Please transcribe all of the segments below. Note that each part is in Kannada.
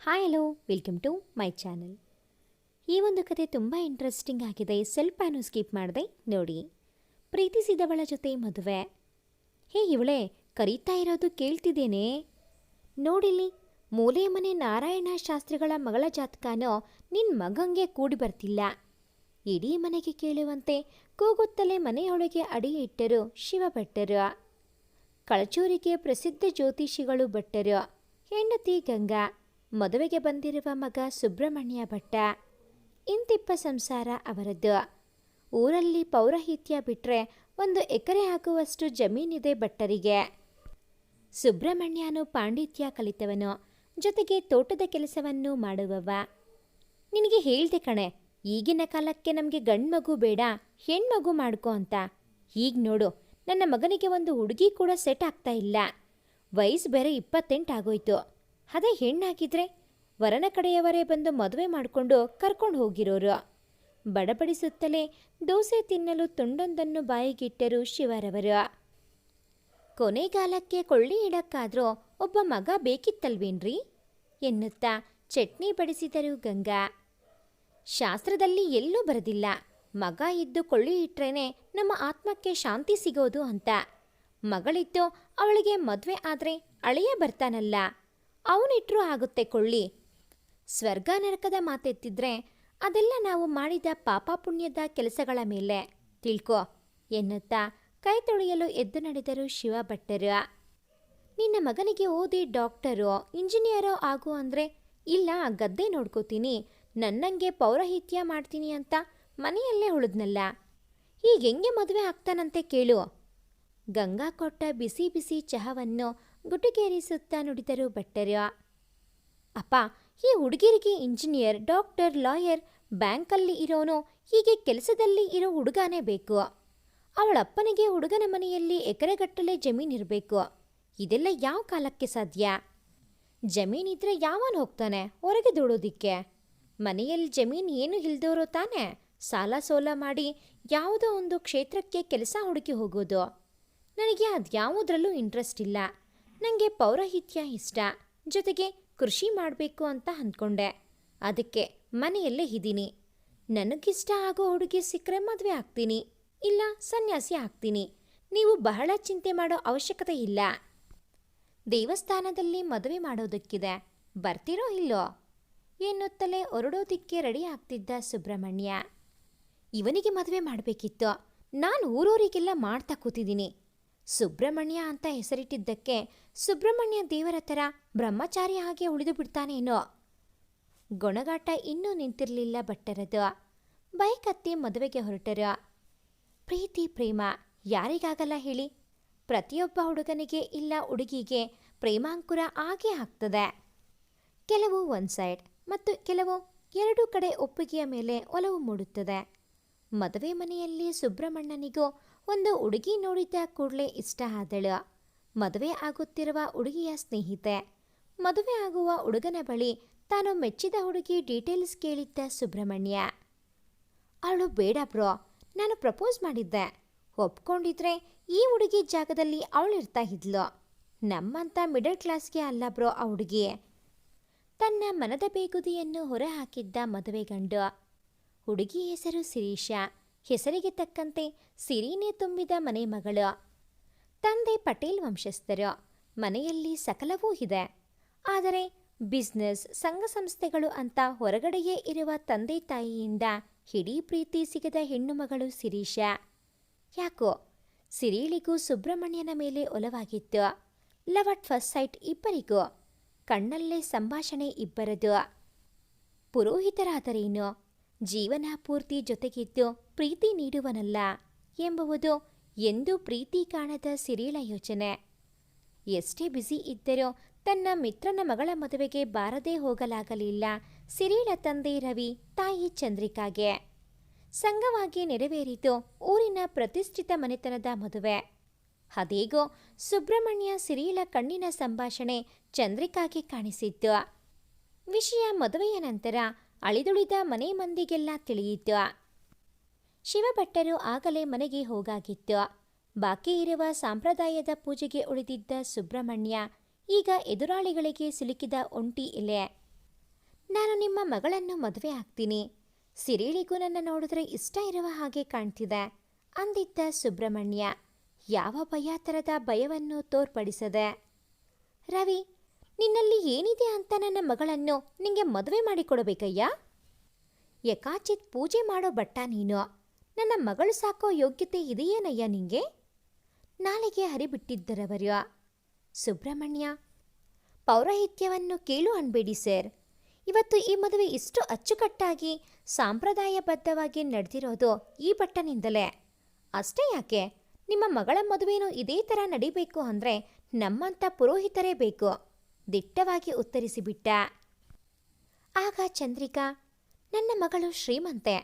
Hi hello welcome to my channel ಈ ಒಂದು ಕತೆ ತುಂಬ ಇಂಟ್ರೆಸ್ಟಿಂಗ್ ಆಗಿದೆ. ಸ್ವಲ್ಪ ಏನು ಸ್ಕಿಪ್ ಮಾಡಿದೆ. ನೋಡಿ. ಪ್ರೀತಿಸಿದವಳ ಜೊತೆ ಮದುವೆ. ಹೇ, ಇವಳೆ, ಕರೀತಾ ಇರೋದು ಕೇಳ್ತಿದ್ದೇನೆ. ನೋಡಿಲಿ ಮೂಲೆಯ ಮನೆ ನಾರಾಯಣ ಶಾಸ್ತ್ರಿಗಳ ಮಗಳ ಜಾತಕನೋ ನಿನ್ನ ಮಗಂಗೆ ಕೂಡಿ ಬರ್ತಿಲ್ಲ. ಇಡೀ ಮನೆಗೆ ಕೇಳುವಂತೆ ಕೂಗುತ್ತಲೇ ಮನೆಯೊಳಗೆ ಅಡಿ ಇಟ್ಟರು ಶಿವಭಟ್ಟರು ಕಳಚೂರಿಗೆ ಪ್ರಸಿದ್ಧ ಜ್ಯೋತಿಷಿಗಳು ಭಟ್ಟರು. ಹೆಂಡತಿ ಗಂಗಾ. ಮದುವೆಗೆ ಬಂದಿರುವ ಮಗ ಸುಬ್ರಹ್ಮಣ್ಯ ಭಟ್ಟ, ಇಂತಿಪ್ಪ ಸಂಸಾರ ಅವರದ್ದು. ಊರಲ್ಲಿ ಪೌರಹಿತ್ಯ ಬಿಟ್ಟರೆ ಒಂದು ಎಕರೆ ಹಾಕುವಷ್ಟು ಜಮೀನಿದೆ ಭಟ್ಟರಿಗೆ. ಸುಬ್ರಹ್ಮಣ್ಯನು ಪಾಂಡಿತ್ಯ ಕಲಿತವನು, ಜೊತೆಗೆ ತೋಟದ ಕೆಲಸವನ್ನು ಮಾಡುವವ. ನಿನಗೆ ಹೇಳ್ದೆ ಕಣೆ, ಈಗಿನ ಕಾಲಕ್ಕೆ ನಮಗೆ ಗಂಡ್ಮಗು ಬೇಡ, ಹೆಣ್ಮಗು ಮಾಡ್ಕೋ ಅಂತ. ಈಗ ನೋಡು, ನನ್ನ ಮಗನಿಗೆ ಒಂದು ಹುಡುಗಿ ಕೂಡ ಸೆಟ್ ಆಗ್ತಾ ಇಲ್ಲ. ವಯಸ್ಸು ಬೇರೆ ಇಪ್ಪತ್ತೆಂಟು ಆಗೋಯ್ತು ಅದೇ ಹೆಣ್ಣಾಗಿದ್ರೆ ವರನ ಕಡೆಯವರೇ ಬಂದು ಮದುವೆ ಮಾಡಿಕೊಂಡು ಕರ್ಕೊಂಡು ಹೋಗಿರೋರು. ಬಡಬಡಿಸುತ್ತಲೇ ದೋಸೆ ತಿನ್ನಲು ತುಂಡೊಂದನ್ನು ಬಾಯಿಗಿಟ್ಟರು ಶಿವರವರು. ಕೊನೆಗಾಲಕ್ಕೆ ಕೊಳ್ಳಿ ಇಡಕ್ಕಾದ್ರೂ ಒಬ್ಬ ಮಗ ಬೇಕಿತ್ತಲ್ವೇನ್ರಿ? ಎನ್ನುತ್ತಾ ಚಟ್ನಿ ಬಡಿಸಿದರು ಗಂಗಾ. ಶಾಸ್ತ್ರದಲ್ಲಿ ಎಲ್ಲೂ ಬರದಿಲ್ಲ. ಮಗ ಇದ್ದು ಕೊಳ್ಳಿ ಇಟ್ರೇನೆ ನಮ್ಮ ಆತ್ಮಕ್ಕೆ ಶಾಂತಿ ಸಿಗೋದು ಅಂತ. ಮಗಳಿದ್ದು ಅವಳಿಗೆ ಮದುವೆ ಆದರೆ ಅಳೆಯ ಬರ್ತಾನಲ್ಲ. ಅವನಿಟ್ರೂ ಆಗುತ್ತೆ ಕೊಳ್ಳಿ. ಸ್ವರ್ಗ ನರಕದ ಮಾತೆತ್ತಿದ್ರೆ ಅದೆಲ್ಲ ನಾವು ಮಾಡಿದ ಪಾಪ ಪುಣ್ಯದ ಕೆಲಸಗಳ ಮೇಲೆ. ತಿಳ್ಕೊ, ಎನ್ನುತ್ತಾ ಕೈ ತೊಳೆಯಲು ಎದ್ದು ನಡೆದರು ಶಿವ ಭಟ್ಟರು. ನಿನ್ನ ಮಗನಿಗೆ ಓದಿ ಡಾಕ್ಟರೋ, ಇಂಜಿನಿಯರೋ ಆಗು ಅಂದರೆ ಇಲ್ಲ, ಗದ್ದೆ ನೋಡ್ಕೋತೀನಿ, ನನ್ನಂಗೆ ಪೌರಹಿತ್ಯ ಮಾಡ್ತೀನಿ ಅಂತ ಮನೆಯಲ್ಲೇ ಉಳಿದ್ನಲ್ಲ. ಈಗ ಹೆಂಗೆ ಮದುವೆ ಆಗ್ತಾನಂತೆ ಕೇಳು. ಗಂಗಾ ಕೊಟ್ಟ ಬಿಸಿ ಬಿಸಿ ಚಹವನ್ನು ಗುಟುಕೇರಿಸುತ್ತಾ ನುಡಿದರು ಭಟ್ಟರು. ಅಪ್ಪ, ಈ ಹುಡುಗಿರಿಗೆ ಇಂಜಿನಿಯರ್, ಡಾಕ್ಟರ್, ಲಾಯರ್, ಬ್ಯಾಂಕಲ್ಲಿ ಇರೋನು ಹೀಗೆ ಕೆಲಸದಲ್ಲಿ ಇರೋ ಹುಡುಗನೇ ಬೇಕು. ಅವಳಪ್ಪನಿಗೆ ಹುಡುಗನ ಮನೆಯಲ್ಲಿ ಎಕರೆಗಟ್ಟಲೆ ಜಮೀನಿರಬೇಕು ಇದೆಲ್ಲ ಯಾವ ಕಾಲಕ್ಕೆ ಸಾಧ್ಯ? ಜಮೀನಿದ್ರೆ ಯಾವನ್ ಹೋಗ್ತಾನೆ ಹೊರಗೆ ದುಡೋದಿಕ್ಕೆ? ಮನೆಯಲ್ಲಿ ಜಮೀನು ಏನು ಇಲ್ದವರು ತಾನೆ ಸಾಲ ಸೋಲ ಮಾಡಿ ಯಾವುದೋ ಒಂದು ಕ್ಷೇತ್ರಕ್ಕೆ ಕೆಲಸ ಹುಡುಕಿ ಹೋಗೋದು. ನನಗೆ ಅದ್ಯಾವುದ್ರಲ್ಲೂ ಇಂಟ್ರೆಸ್ಟ್ ಇಲ್ಲ. ನನಗೆ ಪೌರಹಿತ್ಯ ಇಷ್ಟ, ಜೊತೆಗೆ ಕೃಷಿ ಮಾಡಬೇಕು ಅಂತ ಅಂದ್ಕೊಂಡೆ ಅದಕ್ಕೆ ಮನೆಯಲ್ಲೇ ಇದ್ದೀನಿ. ನನಗಿಷ್ಟ ಆಗೋ ಹುಡುಗಿ ಸಿಕ್ಕರೆ ಮದುವೆ ಆಗ್ತೀನಿ, ಇಲ್ಲ ಸನ್ಯಾಸಿ ಆಗ್ತೀನಿ. ನೀವು ಬಹಳ ಚಿಂತೆ ಮಾಡೋ ಅವಶ್ಯಕತೆ ಇಲ್ಲ. ದೇವಸ್ಥಾನದಲ್ಲಿ ಮದುವೆ ಮಾಡೋದಕ್ಕಿದೆ, ಬರ್ತಿರೋ ಇಲ್ಲೋ? ಎನ್ನುತ್ತಲೇ ಹೊರಡೋದಿಕ್ಕೆ ರೆಡಿ ಆಗ್ತಿದ್ದ ಸುಬ್ರಹ್ಮಣ್ಯ. ಇವನಿಗೆ ಮದುವೆ ಮಾಡಬೇಕಿತ್ತು. ನಾನು ಊರೂರಿಗೆಲ್ಲ ಮಾಡ್ತಾ ಕೂತಿದ್ದೀನಿ. ಸುಬ್ರಹ್ಮಣ್ಯ ಅಂತ ಹೆಸರಿಟ್ಟಿದ್ದಕ್ಕೆ ಸುಬ್ರಹ್ಮಣ್ಯ ದೇವರ ಥರ ಬ್ರಹ್ಮಚಾರಿ ಹಾಗೆ ಉಳಿದು ಬಿಡ್ತಾನೇನೋ ಗೊಣಗಾಟ ಇನ್ನೂ ನಿಂತಿರಲಿಲ್ಲ ಭಟ್ಟರದು. ಬೈಕ್ ಹತ್ತಿ ಮದುವೆಗೆ ಹೊರಟರು. ಪ್ರೀತಿ, ಪ್ರೇಮ, ಯಾರಿಗಾಗಲ್ಲ ಹೇಳಿ. ಪ್ರತಿಯೊಬ್ಬ ಹುಡುಗನಿಗೆ ಇಲ್ಲ ಹುಡುಗಿಗೆ ಪ್ರೇಮಾಂಕುರ ಆಗೇ ಆಗ್ತದೆ. ಕೆಲವು ಒನ್ ಸೈಡ್ ಮತ್ತು ಕೆಲವು ಎರಡೂ ಕಡೆ ಒಪ್ಪಿಗೆಯ ಮೇಲೆ ಒಲವು ಮೂಡುತ್ತದೆ. ಮದುವೆ ಮನೆಯಲ್ಲಿ ಸುಬ್ರಹ್ಮಣ್ಯನಿಗೂ ಒಂದು ಹುಡುಗಿ ನೋಡಿದ ಕೂಡಲೇ ಇಷ್ಟ ಆದಳು. ಮದುವೆ ಆಗುತ್ತಿರುವ ಹುಡುಗಿಯ ಸ್ನೇಹಿತೆ. ಮದುವೆ ಆಗುವ ಹುಡುಗನ ಬಳಿ ತಾನು ಮೆಚ್ಚಿದ ಹುಡುಗಿ ಡೀಟೇಲ್ಸ್ ಕೇಳಿದ್ದ ಸುಬ್ರಹ್ಮಣ್ಯ. ಅವಳು ಬೇಡ ಬ್ರೋ, ನಾನು ಪ್ರಪೋಸ್ ಮಾಡಿದ್ದೆ. ಒಪ್ಕೊಂಡಿದ್ರೆ ಈ ಹುಡುಗಿ ಜಾಗದಲ್ಲಿ ಅವಳಿರ್ತಾ ಇದ್ಲು. ನಮ್ಮಂತ ಮಿಡಲ್ ಕ್ಲಾಸ್ಗೆ ಅಲ್ಲ ಬ್ರೋ ಆ ಹುಡುಗಿ. ತನ್ನ ಮನದ ಬೇಗುದಿಯನ್ನು ಹೊರಹಾಕಿದ್ದ ಮದುವೆ ಗಂಡು. ಹುಡುಗಿ ಹೆಸರು ಶಿರೀಷ. ಹೆಸರಿಗೆ ತಕ್ಕಂತೆ ಸಿರಿನೇ ತುಂಬಿದ ಮನೆ ಮಗಳು. ತಂದೆ ಪಟೇಲ್ ವಂಶಸ್ಥರು. ಮನೆಯಲ್ಲಿ ಸಕಲವೂ ಇದೆ. ಆದರೆ ಬಿಸ್ನೆಸ್, ಸಂಘ ಸಂಸ್ಥೆಗಳು ಅಂತ ಹೊರಗಡೆಯೇ ಇರುವ ತಂದೆ ತಾಯಿಯಿಂದ ಹಿಡೀ ಪ್ರೀತಿ ಸಿಗದ ಹೆಣ್ಣು ಮಗಳು ಸಿರೀಶ ಯಾಕೋ? ಸಿರೀಳಿಗೂ ಸುಬ್ರಹ್ಮಣ್ಯನ ಮೇಲೆ ಒಲವಾಗಿತ್ತು. ಲವ್ ಅಟ್ ಫಸ್ಟ್ ಸೈಟ್ ಇಬ್ಬರಿಗೂ. ಕಣ್ಣಲ್ಲೇ ಸಂಭಾಷಣೆ ಇಬ್ಬರದು. ಪುರೋಹಿತರಾದರೇನು? ಜೀವನ ಪೂರ್ತಿ ಜೊತೆಗಿದ್ದು ಪ್ರೀತಿ ನೀಡುವನಲ್ಲ ಎಂಬುವುದು ಎಂದೂ ಪ್ರೀತಿ ಕಾಣದ ಸಿರಿಳ ಯೋಚನೆ. ಎಷ್ಟೇ ಬ್ಯುಸಿ ಇದ್ದರೂ ತನ್ನ ಮಿತ್ರನ ಮಗಳ ಮದುವೆಗೆ ಬಾರದೇ ಹೋಗಲಾಗಲಿಲ್ಲ ಸಿರಿಳ ತಂದೆ ರವಿ ತಾಯಿ ಚಂದ್ರಿಕಾಗೆ. ಸಂಘವಾಗಿ ನೆರವೇರಿತು ಊರಿನ ಪ್ರತಿಷ್ಠಿತ ಮನೆತನದ ಮದುವೆ. ಅದೇಗೋ ಸುಬ್ರಹ್ಮಣ್ಯ ಸಿರಿಳ ಕಣ್ಣಿನ ಸಂಭಾಷಣೆ ಚಂದ್ರಿಕಾಗೆ ಕಾಣಿಸಿತ್ತು. ವಿಷಯ ಮದುವೆಯ ನಂತರ ಅಳಿದುಳಿದ ಮನೆ ಮಂದಿಗೆಲ್ಲ ತಿಳಿಯಿತು. ಶಿವಭಟ್ಟರು ಆಗಲೇ ಮನೆಗೆ ಹೋಗಾಗಿತ್ತು. ಬಾಕಿ ಇರುವ ಸಾಂಪ್ರದಾಯದ ಪೂಜೆಗೆ ಉಳಿದಿದ್ದ ಸುಬ್ರಹ್ಮಣ್ಯ ಈಗ ಎದುರಾಳಿಗಳಿಗೆ ಸಿಲುಕಿದ ಒಂಟಿ ಎಲೆ ನಾನು ನಿಮ್ಮ ಮಗಳನ್ನು ಮದುವೆ ಆಗ್ತೀನಿ. ಸಿರಿಳಿಗೂ ನನ್ನ ನೋಡಿದ್ರೆ ಇಷ್ಟ ಇರುವ ಹಾಗೆ ಕಾಣ್ತಿದೆ ಅಂದಿದ್ದ ಸುಬ್ರಹ್ಮಣ್ಯ. ಯಾವ ಭಯ ಥರದ ಭಯವನ್ನು ತೋರ್ಪಡಿಸದೆ. ರವಿ ನಿನ್ನಲ್ಲಿ ಏನಿದೆ ಅಂತ ನನ್ನ ಮಗಳನ್ನು ನಿಂಗೆ ಮದುವೆ ಮಾಡಿಕೊಡಬೇಕಯ್ಯ? ಯಕಾಚಿತ್ ಪೂಜೆ ಮಾಡೋ ಬಟ್ಟ ನೀನು. ನನ್ನ ಮಗಳು ಸಾಕೋ ಯೋಗ್ಯತೆ ಇದೆಯೇನಯ್ಯ ನಿಂಗೆ? ನಾಳೆಗೆ ಹರಿಬಿಟ್ಟಿದ್ದರವರ್ಯ. ಸುಬ್ರಹ್ಮಣ್ಯ. ಪೌರೋಹಿತ್ಯವನ್ನು ಕೇಳು ಅನ್ಬೇಡಿ ಸರ್. ಇವತ್ತು ಈ ಮದುವೆ ಇಷ್ಟು ಅಚ್ಚುಕಟ್ಟಾಗಿ ಸಾಂಪ್ರದಾಯಬದ್ಧವಾಗಿ ನಡೆದಿರೋದು ಈ ಬಟ್ಟನಿಂದಲೇ. ಅಷ್ಟೇ ಯಾಕೆ? ನಿಮ್ಮ ಮಗಳ ಮದುವೆನೂ ಇದೇ ಥರ ನಡಿಬೇಕು ಅಂದರೆ ನಮ್ಮಂಥ ಪುರೋಹಿತರೇ ಬೇಕು. ದಿಟ್ಟವಾಗಿ ಉತ್ತರಿಸಿಬಿಟ್ಟ. ಆಗ ಚಂದ್ರಿಕಾ, ನನ್ನ ಮಗಳು ಶ್ರೀಮಂತೆ,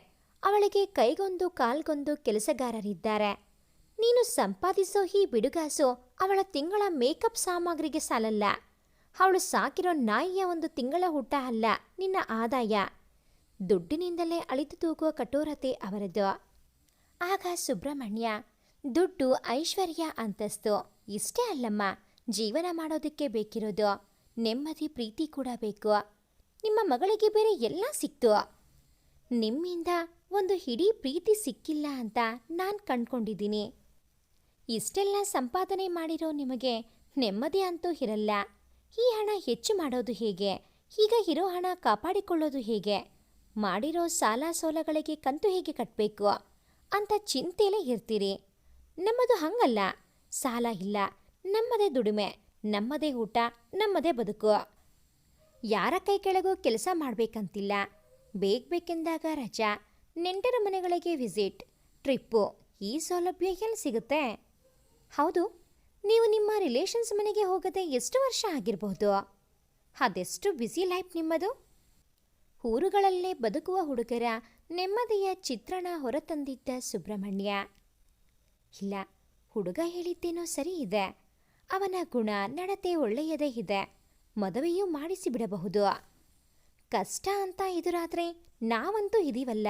ಅವಳಿಗೆ ಕೈಗೊಂದು ಕಾಲ್ಗೊಂದು ಕೆಲಸಗಾರರಿದ್ದಾರೆ. ನೀನು ಸಂಪಾದಿಸೋ ಈ ಬಿಡುಗಾಸು ಅವಳ ತಿಂಗಳ ಮೇಕಪ್ ಸಾಮಗ್ರಿಗೆ ಸಾಲಲ್ಲ. ಅವಳು ಸಾಕಿರೋ ನಾಯಿಯ ಒಂದು ತಿಂಗಳ ಊಟ ಅಲ್ಲ, ನಿನ್ನ ಆದಾಯ. ದುಡ್ಡಿನಿಂದಲೇ ಅಳಿದು ತೂಗುವ ಕಠೋರತೆ ಅವರದು. ಆಗ ಸುಬ್ರಹ್ಮಣ್ಯ, ದುಡ್ಡು ಐಶ್ವರ್ಯ ಅಂತಸ್ತು, ಇಷ್ಟೇ ಅಲ್ಲಮ್ಮ, ಜೀವನ ಮಾಡೋದಕ್ಕೆ ಬೇಕಿರೋದು. ನೆಮ್ಮದಿ, ಪ್ರೀತಿ ಕೂಡ ಬೇಕು. ನಿಮ್ಮ ಮಗಳಿಗೆ ಬೇರೆ ಎಲ್ಲ ಸಿಕ್ತು. ನಿಮ್ಮಿಂದ ಒಂದು ಹಿಡೀ ಪ್ರೀತಿ ಸಿಕ್ಕಿಲ್ಲ ಅಂತ ನಾನು ಕಂಡ್ಕೊಂಡಿದ್ದೀನಿ. ಇಷ್ಟೆಲ್ಲ ಸಂಪಾದನೆ ಮಾಡಿರೋ ನಿಮಗೆ ನೆಮ್ಮದಿ ಅಂತೂ ಇರಲ್ಲ. ಈ ಹಣ ಹೆಚ್ಚು ಮಾಡೋದು ಹೇಗೆ? ಈಗ ಇರೋ ಹಣ ಕಾಪಾಡಿಕೊಳ್ಳೋದು ಹೇಗೆ? ಮಾಡಿರೋ ಸಾಲ ಸೋಲಗಳಿಗೆ ಕಂತು ಹೇಗೆ ಕಟ್ಟಬೇಕು ಅಂತ ಚಿಂತೆಲೇ ಇರ್ತೀರಿ. ನಮ್ಮದು ಹಂಗಲ್ಲ. ಸಾಲ ಇಲ್ಲ. ನಮ್ಮದೇ ದುಡಿಮೆ. ನಮ್ಮದೇ ಊಟ, ನಮ್ಮದೇ ಬದುಕು. ಯಾರ ಕೈ ಕೆಳಗೂ ಕೆಲಸ ಮಾಡಬೇಕಂತಿಲ್ಲ. ಬೇಗ ಬೇಕೆಂದಾಗ ರಜಾ, ನೆಂಟರ ಮನೆಗಳಿಗೆ ವಿಸಿಟ್, ಟ್ರಿಪ್ಪು, ಈ ಸೌಲಭ್ಯ ಎಲ್ಲಿ ಸಿಗುತ್ತೆ? ಹೌದು, ನೀವು ನಿಮ್ಮ ರಿಲೇಷನ್ಸ್ ಮನೆಗೆ ಹೋಗದೆ ಎಷ್ಟು ವರ್ಷ ಆಗಿರಬಹುದು ಅದೆಷ್ಟು ಬ್ಯುಸಿ ಲೈಫ್ ನಿಮ್ಮದು? ಊರುಗಳಲ್ಲೇ ಬದುಕುವ ಹುಡುಗರ ನೆಮ್ಮದಿಯ ಚಿತ್ರಣ ಹೊರತಂದಿದ್ದ ಸುಬ್ರಹ್ಮಣ್ಯ. ಇಲ್ಲ, ಹುಡುಗ ಹೇಳಿದ್ದೇನೋ ಸರಿ ಇದೆ. ಅವನ ಗುಣ ನಡತೆ ಒಳ್ಳೆಯದೇ ಇದೆ. ಮದುವೆಯೂ ಮಾಡಿಸಿ ಬಿಡಬಹುದು ಕಷ್ಟ ಅಂತ ಎದುರಾದರೆ ನಾವಂತೂ ಇದೀವಲ್ಲ.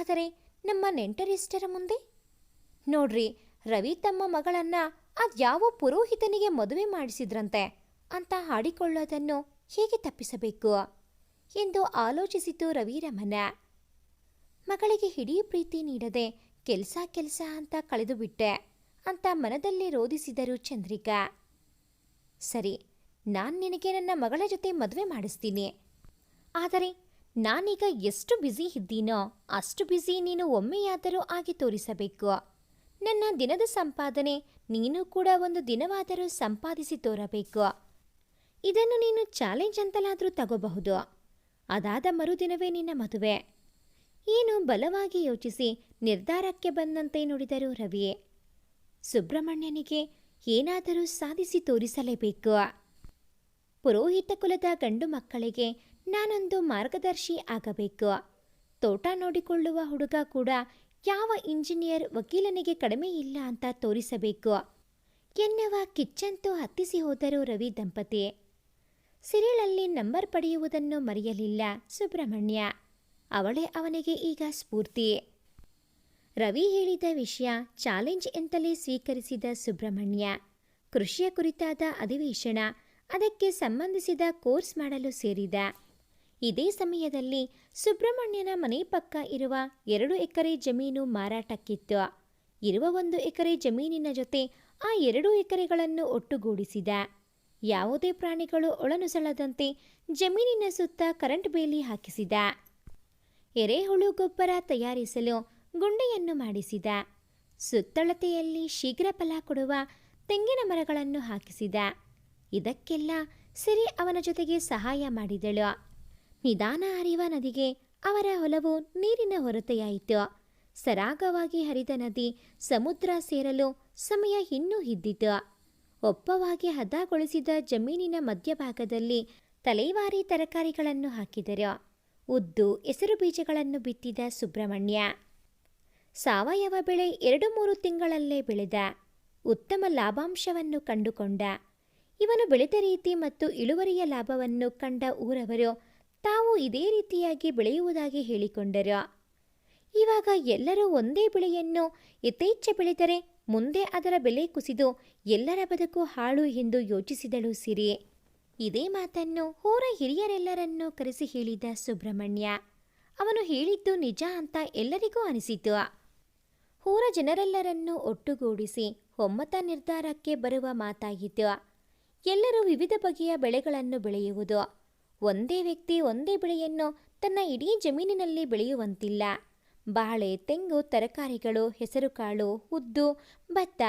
ಆದರೆ ನಮ್ಮ ನೆಂಟರಿಷ್ಟರ ಮುಂದೆ? ನೋಡ್ರಿ, ರವಿ ತಮ್ಮ ಮಗಳನ್ನ ಅದ್ಯಾವ ಪುರೋಹಿತನಿಗೆ ಮದುವೆ ಮಾಡಿಸಿದ್ರಂತೆ ಅಂತ ಹಾಡಿಕೊಳ್ಳೋದನ್ನು ಹೇಗೆ ತಪ್ಪಿಸಬೇಕು? ಎಂದು ಆಲೋಚಿಸಿತು ರವಿರಮನ ಮಗಳಿಗೆ ಹಿಡೀ ಪ್ರೀತಿ ನೀಡದೆ ಕೆಲಸ ಕೆಲಸ ಅಂತ ಕಳೆದು ಬಿಟ್ಟೆ ಅಂತ ಮನದಲ್ಲಿ ರೋಧಿಸಿದರು ಚಂದ್ರಿಕಾ. ಸರಿ, ನಾನು ನಿನಗೆ ನನ್ನ ಮಗಳ ಜೊತೆ ಮದುವೆ ಮಾಡಿಸ್ತೀನಿ. ಆದರೆ, ನಾನೀಗ ಎಷ್ಟು ಬ್ಯುಸಿ ಇದ್ದೀನೋ, ಅಷ್ಟು ಬ್ಯುಸಿ ನೀನು ಒಮ್ಮೆಯಾದರೂ ಆಗಿ ತೋರಿಸಬೇಕು. ನನ್ನ ದಿನದ ಸಂಪಾದನೆ ನೀನು ಕೂಡ ಒಂದು ದಿನವಾದರೂ ಸಂಪಾದಿಸಿ ತೋರಬೇಕು. ಇದನ್ನು ನೀನು ಚಾಲೆಂಜ್ ಅಂತಲಾದರೂ ತಗೋಬಹುದು. ಅದಾದ ಮರುದಿನವೇ ನಿನ್ನ ಮದುವೆ. ಏನು ಬಲವಾಗಿ ಯೋಚಿಸಿ ನಿರ್ಧಾರಕ್ಕೆ ಬಂದಂತೆ ನುಡಿದರು ರವಿ ಸುಬ್ರಹ್ಮಣ್ಯನಿಗೆ ಏನಾದರೂ ಸಾಧಿಸಿ ತೋರಿಸಲೇಬೇಕು. ಪುರೋಹಿತ ಕುಲದ ಗಂಡು ಮಕ್ಕಳಿಗೆ ನಾನೊಂದು ಮಾರ್ಗದರ್ಶಿ ಆಗಬೇಕು. ತೋಟ ನೋಡಿಕೊಳ್ಳುವ ಹುಡುಗ ಕೂಡ ಯಾವ ಇಂಜಿನಿಯರ್ ವಕೀಲನಿಗೆ ಕಡಿಮೆ ಇಲ್ಲ ಅಂತ ತೋರಿಸಬೇಕು. ಎನ್ನುವ ಕಿಚ್ಚಂತೂ ಹತ್ತಿಸಿ ಹೋದರು ರವಿ ದಂಪತಿ. ಸಿರಿಳಲ್ಲಿ ನಂಬರ್ ಪಡೆಯುವುದನ್ನು ಮರೆಯಲಿಲ್ಲ ಸುಬ್ರಹ್ಮಣ್ಯ. ಅವಳೇ ಅವನಿಗೆ ಈಗ ಸ್ಫೂರ್ತಿ. ರವಿ ಹೇಳಿದ ವಿಷಯ ಚಾಲೆಂಜ್ ಎಂತಲೇ ಸ್ವೀಕರಿಸಿದ ಸುಬ್ರಹ್ಮಣ್ಯ. ಕೃಷಿಯ ಕುರಿತಾದ ಅಧಿವೇಶನ ಅದಕ್ಕೆ ಸಂಬಂಧಿಸಿದ ಕೋರ್ಸ್ ಮಾಡಲು ಸೇರಿದ. ಇದೇ ಸಮಯದಲ್ಲಿ ಸುಬ್ರಹ್ಮಣ್ಯನ ಮನೆ ಪಕ್ಕ ಇರುವ ಎರಡು ಎಕರೆ ಜಮೀನು ಮಾರಾಟಕ್ಕಿತ್ತು. ಇರುವ ಒಂದು ಎಕರೆ ಜಮೀನಿನ ಜೊತೆ ಆ ಎರಡು ಎಕರೆಗಳನ್ನು ಒಟ್ಟುಗೂಡಿಸಿದ. ಯಾವುದೇ ಪ್ರಾಣಿಗಳು ಒಳನುಸಳದಂತೆ ಜಮೀನಿನ ಸುತ್ತ ಕರೆಂಟ್ ಬೇಲಿ ಹಾಕಿಸಿದ. ಎರೆಹುಳು ಗೊಬ್ಬರ ತಯಾರಿಸಲು ಗುಂಡೆಯನ್ನು ಮಾಡಿಸಿದ. ಸುತ್ತಳತೆಯಲ್ಲಿ ಶೀಘ್ರ ಫಲ ಕೊಡುವ ತೆಂಗಿನ ಮರಗಳನ್ನು ಹಾಕಿಸಿದ. ಇದಕ್ಕೆಲ್ಲ ಸಿರಿ ಅವನ ಜೊತೆಗೆ ಸಹಾಯ ಮಾಡಿದಳು. ನಿಧಾನ ಹರಿವ ನದಿಗೆ ಅವರ ಹೊಲವು ನೀರಿನ ಹೊರತೆಯಾಯಿತು. ಸರಾಗವಾಗಿ ಹರಿದ ನದಿ ಸಮುದ್ರ ಸೇರಲು ಸಮಯ ಇನ್ನೂ ಇದ್ದಿತು ಒಪ್ಪವಾಗಿ ಹದಗೊಳಿಸಿದ ಜಮೀನಿನ ಮಧ್ಯಭಾಗದಲ್ಲಿ ತಲೆವಾರಿ ತರಕಾರಿಗಳನ್ನು ಹಾಕಿದರು. ಉದ್ದು, ಹೆಸರು ಬೀಜಗಳನ್ನು ಬಿತ್ತಿದ ಸುಬ್ರಹ್ಮಣ್ಯ. ಸಾವಯವ ಬೆಳೆ ಎರಡು ಮೂರು ತಿಂಗಳಲ್ಲೇ ಬೆಳೆದ. ಉತ್ತಮ ಲಾಭಾಂಶವನ್ನು ಕಂಡುಕೊಂಡ. ಇವನು ಬೆಳೆದ ರೀತಿ ಮತ್ತು ಇಳುವರಿಯ ಲಾಭವನ್ನು ಕಂಡ ಊರವರು ತಾವು ಇದೇ ರೀತಿಯಾಗಿ ಬೆಳೆಯುವುದಾಗಿ ಹೇಳಿಕೊಂಡರು. ಇವಾಗ ಎಲ್ಲರೂ ಒಂದೇ ಬೆಳೆಯನ್ನು ಯಥೇಚ್ಛ ಬೆಳೆದರೆ ಮುಂದೆ ಅದರ ಬೆಲೆ ಕುಸಿದು ಎಲ್ಲರ ಬದುಕು ಹಾಳು ಎಂದು ಯೋಚಿಸಿದಳು ಸಿರಿ. ಇದೇ ಮಾತನ್ನು ಊರ ಹಿರಿಯರೆಲ್ಲರನ್ನೂ ಕರೆಸಿ ಹೇಳಿದ ಸುಬ್ರಹ್ಮಣ್ಯ. ಅವನು ಹೇಳಿದ್ದು ನಿಜ ಅಂತ ಎಲ್ಲರಿಗೂ ಅನಿಸಿತು. ಊರ ಜನರೆಲ್ಲರನ್ನೂ ಒಟ್ಟುಗೂಡಿಸಿ ಒಮ್ಮತ ನಿರ್ಧಾರಕ್ಕೆ ಬರುವ ಮಾತಾಗಿದ್ದು, ಎಲ್ಲರೂ ವಿವಿಧ ಬಗೆಯ ಬೆಳೆಗಳನ್ನು ಬೆಳೆಯುವುದು. ಒಂದೇ ವ್ಯಕ್ತಿ ಒಂದೇ ಬೆಳೆಯನ್ನು ತನ್ನ ಇಡೀ ಜಮೀನಿನಲ್ಲಿ ಬೆಳೆಯುವಂತಿಲ್ಲ. ಬಾಳೆ, ತೆಂಗು, ತರಕಾರಿಗಳು, ಹೆಸರುಕಾಳು, ಉದ್ದು, ಭತ್ತ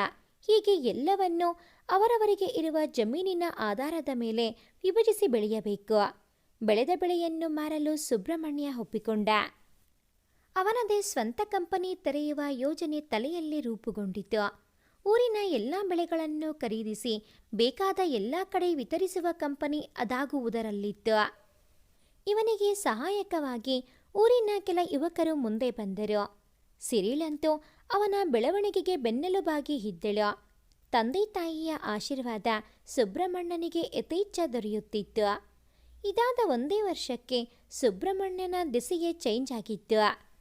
ಹೀಗೆ ಎಲ್ಲವನ್ನೂ ಅವರವರಿಗೆ ಇರುವ ಜಮೀನಿನ ಆಧಾರದ ಮೇಲೆ ವಿಭಜಿಸಿ ಬೆಳೆಯಬೇಕು. ಬೆಳೆದ ಬೆಳೆಯನ್ನು ಮಾರಲು ಸುಬ್ರಹ್ಮಣ್ಯ ಒಪ್ಪಿಕೊಂಡ. ಅವನದೇ ಸ್ವಂತ ಕಂಪನಿ ತೆರೆಯುವ ಯೋಜನೆ ತಲೆಯಲ್ಲಿ ರೂಪುಗೊಂಡಿತು. ಊರಿನ ಎಲ್ಲ ಬೆಳೆಗಳನ್ನು ಖರೀದಿಸಿ ಬೇಕಾದ ಎಲ್ಲ ಕಡೆ ವಿತರಿಸುವ ಕಂಪನಿ ಅದಾಗುವುದರಲ್ಲಿತ್ತು. ಇವನಿಗೆ ಸಹಾಯಕವಾಗಿ ಊರಿನ ಕೆಲ ಯುವಕರು ಮುಂದೆ ಬಂದರು. ಸಿರಿಳಂತೂ ಅವನ ಬೆಳವಣಿಗೆಗೆ ಬೆನ್ನೆಲುಬಾಗಿ ಇದ್ದಳು. ತಂದೆ ತಾಯಿಯ ಆಶೀರ್ವಾದ ಸುಬ್ರಹ್ಮಣ್ಯನಿಗೆ ಯಥೇಚ್ಛ ದೊರೆಯುತ್ತಿತ್ತು. ಇದಾದ ಒಂದೇ ವರ್ಷಕ್ಕೆ ಸುಬ್ರಹ್ಮಣ್ಯನ ದಿಸೆಯೇ ಚೇಂಜ್ ಆಗಿತ್ತು.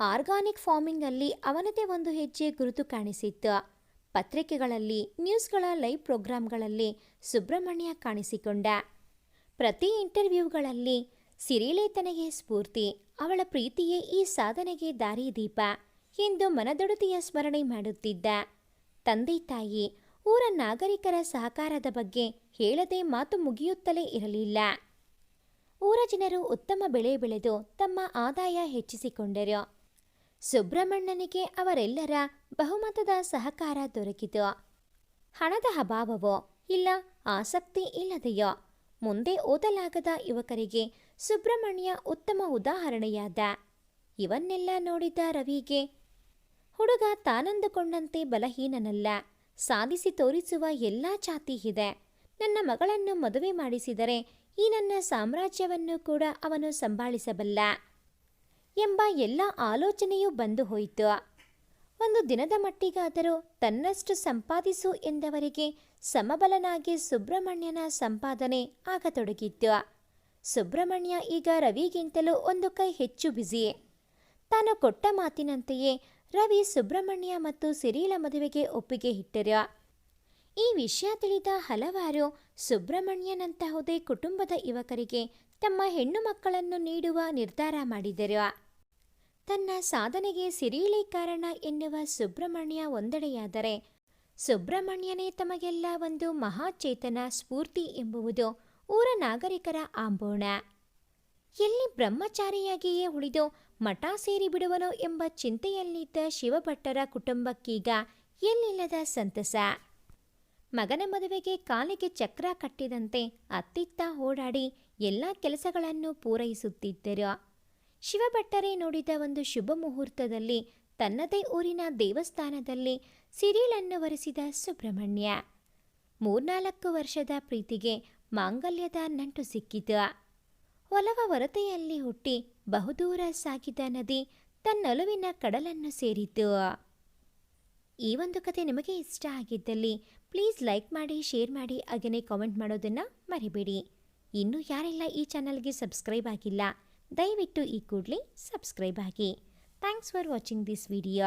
ಆರ್ಗಾನಿಕ್ ಫಾರ್ಮಿಂಗಲ್ಲಿ ಅವನದೇ ಒಂದು ಹೆಜ್ಜೆ ಗುರುತು ಕಾಣಿಸಿತ್ತು. ಪತ್ರಿಕೆಗಳಲ್ಲಿ, ನ್ಯೂಸ್ಗಳ ಲೈವ್ ಪ್ರೋಗ್ರಾಂಗಳಲ್ಲಿ ಸುಬ್ರಹ್ಮಣ್ಯ ಕಾಣಿಸಿಕೊಂಡ. ಪ್ರತಿ ಇಂಟರ್ವ್ಯೂಗಳಲ್ಲಿ ಸಿರಿಲೇತನಿಗೆ ಸ್ಫೂರ್ತಿ, ಅವಳ ಪ್ರೀತಿಯೇ ಈ ಸಾಧನೆಗೆ ದಾರಿದೀಪ ಎಂದು ಮನದೊಡತಿಯ ಸ್ಮರಣೆ ಮಾಡುತ್ತಿದ್ದ. ತಂದೆ ತಾಯಿ, ಊರ ನಾಗರಿಕರ ಸಹಕಾರದ ಬಗ್ಗೆ ಹೇಳದೆ ಮಾತು ಮುಗಿಯುತ್ತಲೇ ಇರಲಿಲ್ಲ. ಊರ ಜನರು ಉತ್ತಮ ಬೆಳೆ ಬೆಳೆದು ತಮ್ಮ ಆದಾಯ ಹೆಚ್ಚಿಸಿಕೊಂಡರು. ಸುಬ್ರಹ್ಮಣ್ಯನಿಗೆ ಅವರೆಲ್ಲರ ಬಹುಮತದ ಸಹಕಾರ ದೊರಕಿತು. ಹಣದ ಅಭಾವವೋ ಇಲ್ಲ ಆಸಕ್ತಿ ಇಲ್ಲದೆಯೋ? ಮುಂದೆ ಓದಲಾಗದ ಯುವಕರಿಗೆ ಸುಬ್ರಹ್ಮಣ್ಯ ಉತ್ತಮ ಉದಾಹರಣೆಯಾದ. ಇವನ್ನೆಲ್ಲ ನೋಡಿದ ರವಿಗೆ ಹುಡುಗ ತಾನಂದುಕೊಂಡಂತೆ ಬಲಹೀನನಲ್ಲ. ಸಾಧಿಸಿ ತೋರಿಸುವ ಎಲ್ಲ ಚಾತಿ ಇದೆ. ನನ್ನ ಮಗಳನ್ನು ಮದುವೆ ಮಾಡಿಸಿದರೆ ಈ ನನ್ನ ಸಾಮ್ರಾಜ್ಯವನ್ನು ಕೂಡ ಅವನು ಸಂಭಾಳಿಸಬಲ್ಲ. ಎಂಬ ಎಲ್ಲ ಆಲೋಚನೆಯೂ ಬಂದು ಹೋಯಿತು. ಒಂದು ದಿನದ ಮಟ್ಟಿಗಾದರೂ ತನ್ನಷ್ಟು ಸಂಪಾದಿಸು ಎಂದವರಿಗೆ ಸಮಬಲನಾಗಿ ಸುಬ್ರಹ್ಮಣ್ಯನ ಸಂಪಾದನೆ ಆಗತೊಡಗಿತ್ತು. ಸುಬ್ರಹ್ಮಣ್ಯ ಈಗ ರವಿಗಿಂತಲೂ ಒಂದು ಕೈ ಹೆಚ್ಚು ಬ್ಯುಸಿ. ತಾನು ಕೊಟ್ಟ ಮಾತಿನಂತೆಯೇ ರವಿ ಸುಬ್ರಹ್ಮಣ್ಯ ಮತ್ತು ಸಿರಿಲ ಮದುವೆಗೆ ಒಪ್ಪಿಗೆ ಇಟ್ಟರು. ಈ ವಿಷಯ ತಿಳಿದ ಹಲವಾರು ಸುಬ್ರಹ್ಮಣ್ಯನಂತಹುದೇ ಕುಟುಂಬದ ಯುವಕರಿಗೆ ತಮ್ಮ ಹೆಣ್ಣು ಮಕ್ಕಳನ್ನು ನೀಡುವ ನಿರ್ಧಾರ ಮಾಡಿದರು. ತನ್ನ ಸಾಧನೆಗೆ ಸಿರಿಳಿ ಕಾರಣ ಎನ್ನುವ ಸುಬ್ರಹ್ಮಣ್ಯ ಒಂದೆಡೆಯಾದರೆ, ಸುಬ್ರಹ್ಮಣ್ಯನೇ ತಮಗೆಲ್ಲ ಒಂದು ಮಹಾಚೇತನ ಸ್ಫೂರ್ತಿ ಎಂಬುವುದು ಊರ ನಾಗರಿಕರ ಆಂಬೋಣ ಎಲ್ಲಿ ಬ್ರಹ್ಮಚಾರಿಯಾಗಿಯೇ ಉಳಿದು ಮಠ ಸೇರಿಬಿಡುವನೋ ಎಂಬ ಚಿಂತೆಯಲ್ಲಿದ್ದ ಶಿವಭಟ್ಟರ ಕುಟುಂಬಕ್ಕೀಗ ಎಲ್ಲಿಲ್ಲದ ಸಂತಸ. ಮಗನ ಮದುವೆಗೆ ಕಾಲಿಗೆ ಚಕ್ರ ಕಟ್ಟಿದಂತೆ ಅತ್ತಿತ್ತ ಓಡಾಡಿ ಎಲ್ಲ ಕೆಲಸಗಳನ್ನು ಪೂರೈಸುತ್ತಿದ್ದರು. ಶಿವಭಟ್ಟರೇ ನೋಡಿದ ಒಂದು ಶುಭ ಮುಹೂರ್ತದಲ್ಲಿ ತನ್ನದೇ ಊರಿನ ದೇವಸ್ಥಾನದಲ್ಲಿ ಸಿರಿಲನ್ನು ಒರೆಸಿದ ಸುಬ್ರಹ್ಮಣ್ಯ. ಮೂರ್ನಾಲ್ಕು ವರ್ಷದ ಪ್ರೀತಿಗೆ ಮಾಂಗಲ್ಯದ ನಂಟು ಸಿಕ್ಕಿತು ಒಲವ ಹೊರತೆಯಲ್ಲಿ ಹುಟ್ಟಿ ಬಹುದೂರ ಸಾಗಿದ ನದಿ ತನ್ನೊಲುವಿನ ಕಡಲನ್ನು ಸೇರಿತು. ಈ ಒಂದು ಕತೆ ನಿಮಗೆ ಇಷ್ಟ ಆಗಿದ್ದಲ್ಲಿ ಪ್ಲೀಸ್ ಲೈಕ್ ಮಾಡಿ, ಶೇರ್ ಮಾಡಿ, ಹಾಗೆಯೇ ಕಾಮೆಂಟ್ ಮಾಡೋದನ್ನು ಮರಿಬೇಡಿ. ಇನ್ನೂ ಯಾರೆಲ್ಲ ಈ ಚಾನಲ್ಗೆ ಸಬ್ಸ್ಕ್ರೈಬ್ ಆಗಿಲ್ಲ ದಯವಿಟ್ಟು ಈ ಕೂಡಲೇ ಸಬ್ಸ್ಕ್ರೈಬ್ ಆಗಿ. Thanks for watching this video